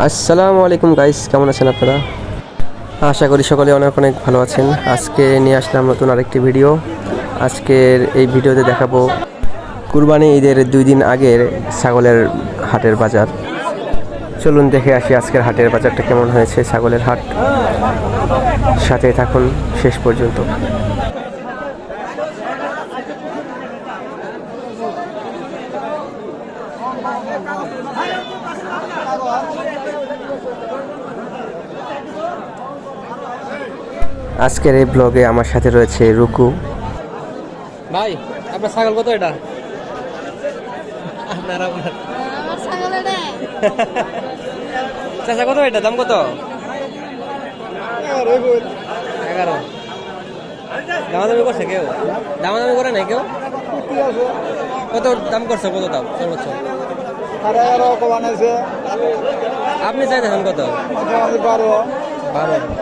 আসসালামু আলাইকুম গাইস, কেমন আছেন আপনারা? আশা করি সকলে অনেক অনেক ভালো আছেন। আজকে নিয়ে আসলাম নতুন আরেকটি ভিডিও। আজকের এই ভিডিওতে দেখাবো কুরবানি ঈদের দুই দিন আগের ছাগলের হাটের বাজার। চলুন দেখে আসি আজকের হাটের বাজারটা কেমন হয়েছে ছাগলের হাট। সাথে থাকুন, শেষ পর্যন্ত। আজকের এই ব্লগে আমার সাথে রয়েছে রুকু। ভাই আপনার ছাগল কত এটা? আপনার আপনার চাচা কত এটা? দাম কত? এগারো দামাদামি করছে কেউ? দামাদামি করে নাই কেউ? কত দাম করছে কত দাম? সর্বোচ্চ। আপনি চাইতেছেন কত? বারো। এ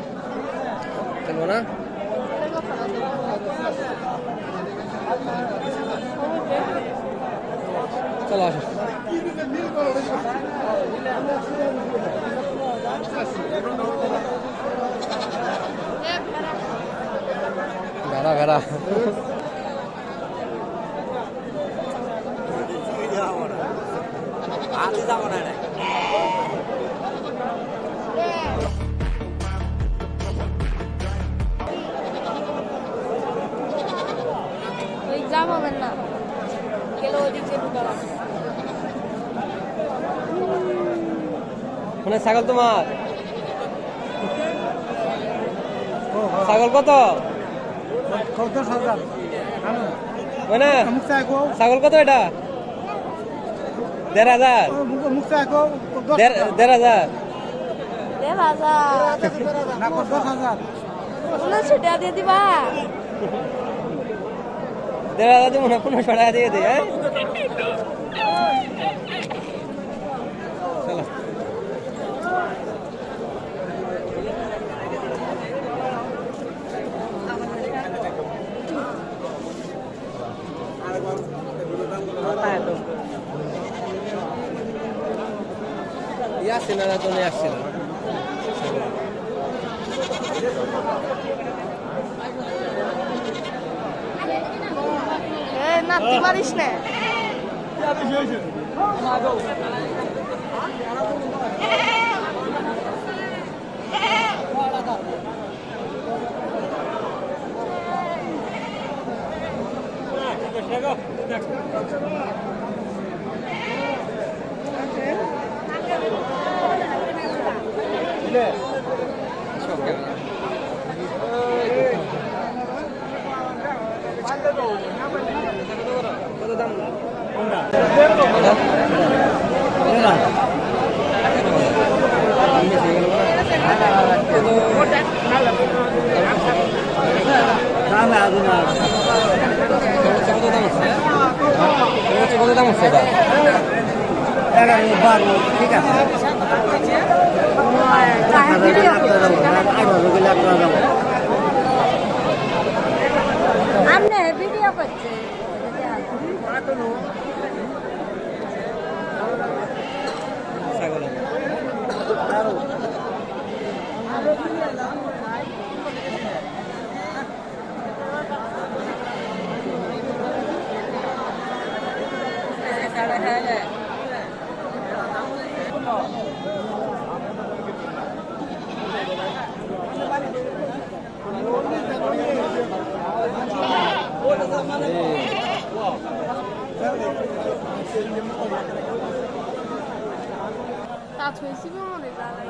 চলবো না? চলো আসো। ভেড়া ভেড়া। ওই মানে ছাগল তোমার? ছাগল কত? মানে ছাগল কত এটা? দেড় হাজার। দেড় হাজার। দেড় হাজার। দিব? না পনেরোশো টাকা দিয়ে দিই হ্যাঁ? ইয়াসিন আর তো নিয়ে আসছিল এ নাতি মারিস না। কত দাম কত দাম আছে আমনে ভিডিও করছে ছাগল কাজ হয়েছে মনে হয়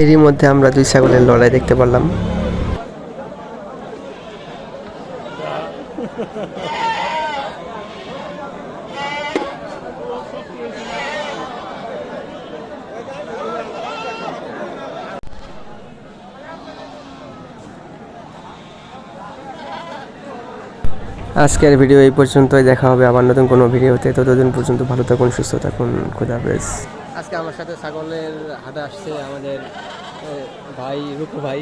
এরই মধ্যে আমরা দুই ছাগলের লড়াই দেখতে পারলাম। আজকের ভিডিও এই পর্যন্তই দেখা হবে আবার নতুন কোনো ভিডিওতে। ততদিন পর্যন্ত ভালো থাকুন সুস্থ থাকুন খুদা হাফেজ। আজকে আমার সাথে ছাগলের হাতে আসছে আমাদের ভাই রূপু ভাই।